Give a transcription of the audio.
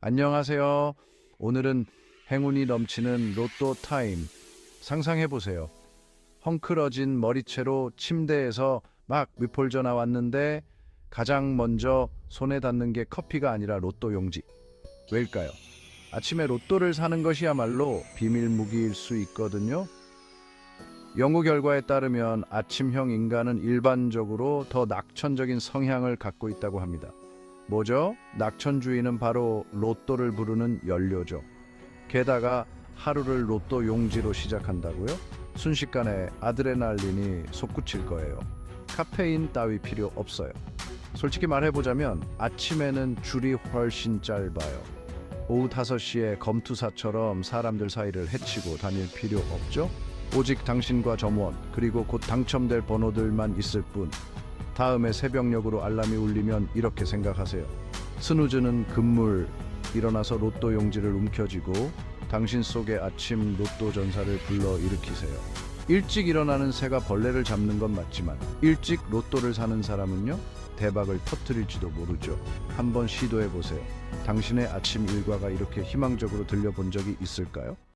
안녕하세요. 오늘은 행운이 넘치는 로또 타임. 상상해 보세요. 헝클어진 머리채로 침대에서 막 미폴 전화 왔는데 가장 먼저 손에 닿는 게 커피가 아니라 로또 용지. 왜일까요? 아침에 로또를 사는 것이야말로 비밀 무기일 수 있거든요. 연구 결과에 따르면 아침형 인간은 일반적으로 더 낙천적인 성향을 갖고 있다고 합니다. 뭐죠? 낙천주의는 바로 로또를 부르는 연료죠. 게다가 하루를 로또 용지로 시작한다고요? 순식간에 아드레날린이 솟구칠 거예요. 카페인 따위 필요 없어요. 솔직히 말해보자면 아침에는 줄이 훨씬 짧아요. 오후 5시에 검투사처럼 사람들 사이를 헤치고 다닐 필요 없죠? 오직 당신과 점원 그리고 곧 당첨될 번호들만 있을 뿐 다음에 새벽녘으로 알람이 울리면 이렇게 생각하세요. 스누즈는 금물 일어나서 로또 용지를 움켜쥐고 당신 속의 아침 로또 전사를 불러 일으키세요. 일찍 일어나는 새가 벌레를 잡는 건 맞지만 일찍 로또를 사는 사람은요 대박을 터뜨릴지도 모르죠. 한번 시도해 보세요. 당신의 아침 일과가 이렇게 희망적으로 들려본 적이 있을까요?